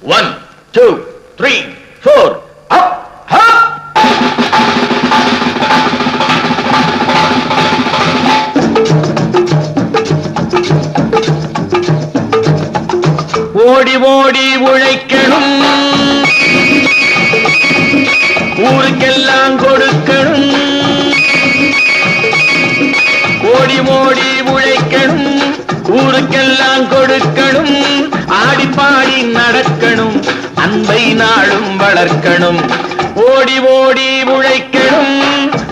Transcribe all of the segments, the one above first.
One, two, three. அன்பை நாளும் வளர்க்கணும். ஓடி ஓடி உழைக்கணும்.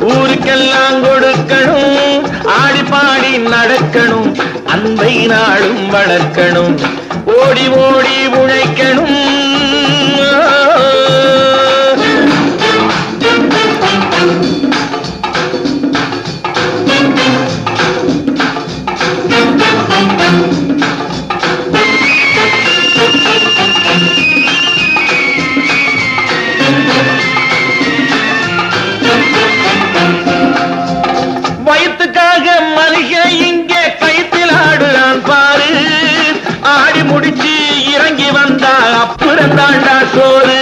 ஊருக்கெல்லாம் கொடுக்கணும். ஆடி பாடி நடக்கணும். அன்பை நாளும் வளர்க்கணும். ஓடி ஓடி உழைக்கணும். அப்புறம் தாண்டா சோறு.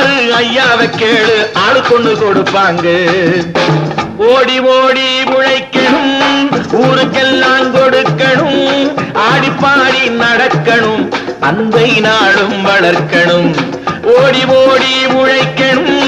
பாரு ஐயாவை கேளு ஆளு கொண்டு கொடுப்பாங்க. ஓடி ஓடி உழைக்கணும் ஊருக்கெல்லாம் கொடுக்கணும் ஆடி பாடி நடக்கணும் அன்பை நாளும் வளர்க்கணும். ஓடி ஓடி உழைக்கணும்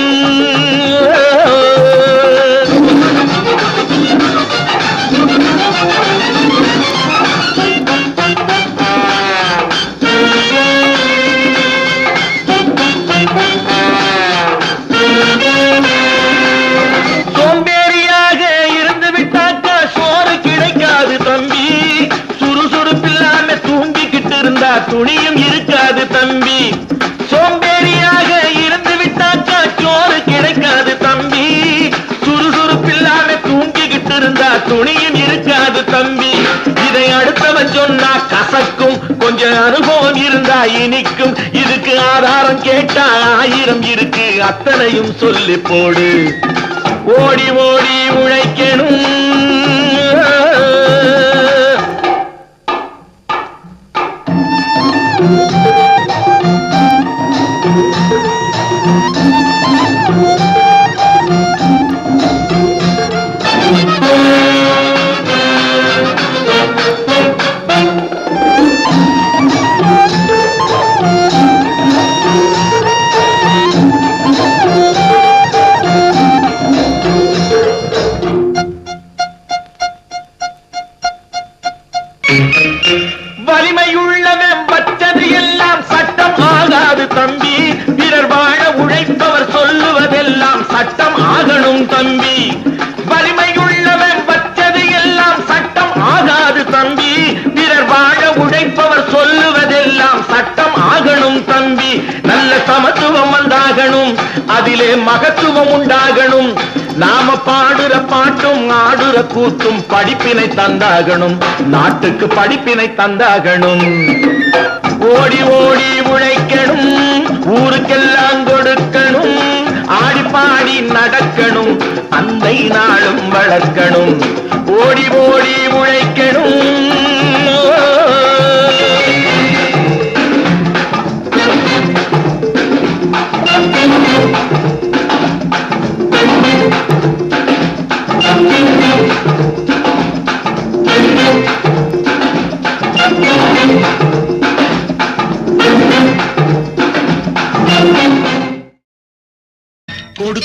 துணியும் இருக்காது தம்பி. இதை அடுத்தவன் சொன்னா கசக்கும். கொஞ்சம் அனுபவம் இருந்தா இனிக்கும். இதுக்கு ஆதாரம் கேட்டா ஆயிரம் இருக்கு. அத்தனையும் சொல்லி போடு. ஓடி ஓடி உழைக்கணும். வலிமையுள்ளவன் பற்றது எல்லாம் சட்டம் ஆகாது தம்பி. பிறர் வாழ உழைப்பவர் சொல்லுவதெல்லாம் சட்டம் ஆகணும் தம்பி. அதிலே மகத்துவம் உண்டாகணும். நாம பாடுற பாட்டும் ஆடுற கூத்தும் படிப்பினை தந்தாகணும். நாட்டுக்கு படிப்பினை தந்தாகணும். ஓடி ஓடி உழைக்கணும். ஊருக்கெல்லாம் கொடுக்கணும். ஆடி பாடி நடக்கணும். அந்தை நாளும் வளர்க்கணும். ஓடி ஓடி உழைக்கணும்.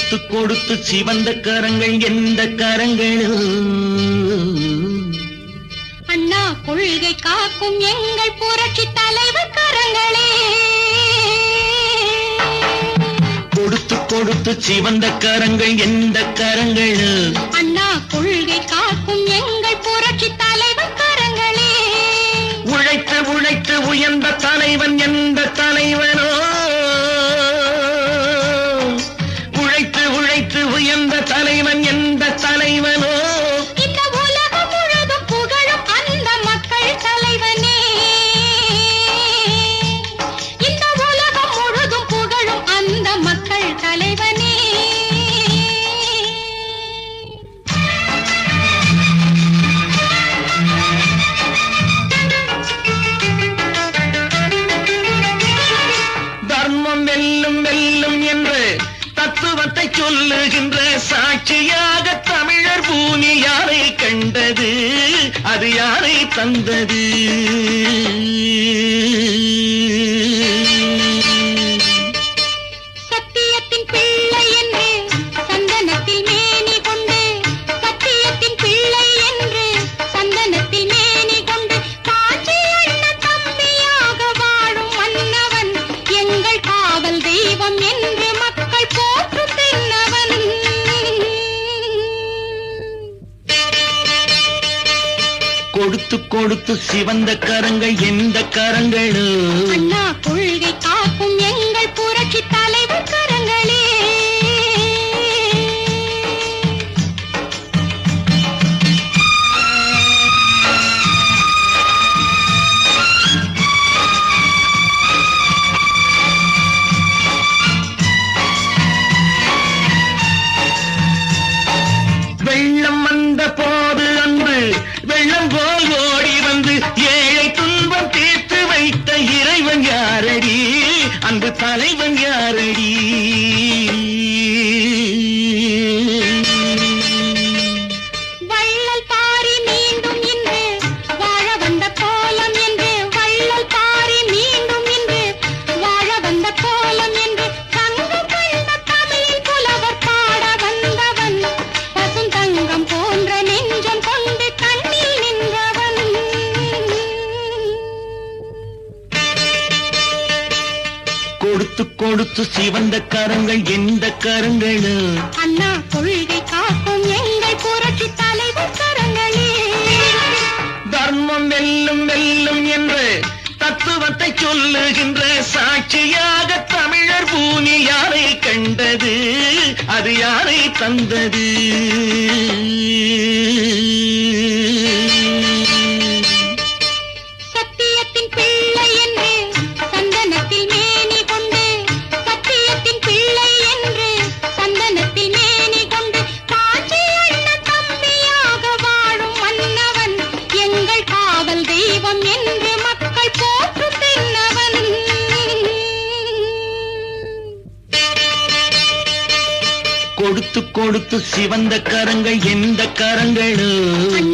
கொடுத்து கொடுத்து சிவந்த கரங்கள் எந்த கரங்களும். அண்ணா கொள்கை காக்கும் எங்கள் புரட்சி தலைவர் கரங்களே. கொடுத்து கொடுத்து சிவந்த கரங்கள் எந்த கரங்கள் அண்ணா கொள்கை காக்கும் எங்கள் புரட்சி தலைவர் கரங்களே. உழைத்து உழைத்து உயர்ந்த உண்மையத்தை சொல்லுகின்ற சாட்சியாக தமிழர் பூமி யாரை கண்டது? அது யாரை தந்தது? கொடுத்து கொடுத்து சிவந்த கரங்கள் எந்த கரங்கள்? அண்ணா கொள்கை காக்கும் எங்கள் புரட்சி தலைவர் தலைவன் யாரடி? முத்து சிவந்த கரங்கள் எந்த கரங்கள்? அண்ணா கொள்கை காக்கும் எங்கள் புரட்சி தலைவர் கரங்களே. தர்மம் வெல்லும் வெல்லும் என்று தத்துவத்தை சொல்லுகின்ற சாட்சியாக தமிழர் பூமி யாரை கண்டது? அது யாரை தந்தது? கொடுத்து சிவந்த கரங்கள் எந்த கரங்களும்